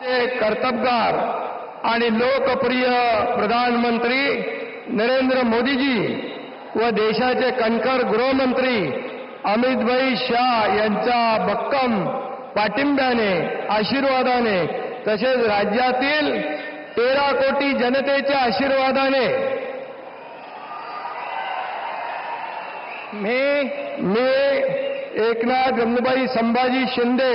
ते कर्तबगार आणि लोकप्रिय प्रधानमंत्री नरेंद्र मोदीजी व देशाचे कणखर गृहमंत्री अमितभाई शाह यांच्या भक्कम पाठिंब्याने आशीर्वादाने तसेच राज्यातील तेरा कोटी जनतेच्या आशीर्वादाने मी मी एकनाथ गंगूबाई संभाजी शिंदे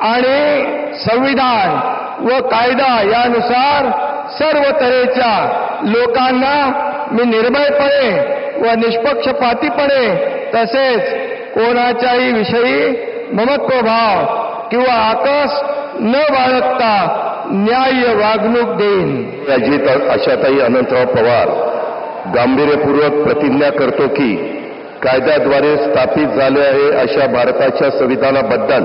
आणि संविधान व कायदा यानुसार सर्व तऱ्हेच्या लोकांना मी निर्भयपणे व निष्पक्षपातीपणे तसेच कोणाच्याही विषयी ममत्वभाव किंवा आकस न बाळगता न्याय्य वागणूक देईन. अजित आशाताई अनंतराव पवार गांभीर्यपूर्वक प्रतिज्ञा करतो की कायद्याद्वारे स्थापित झाले आहे अशा भारताच्या संविधानाबद्दल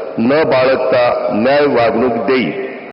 न बाळगता न्याय वागणूक देईल.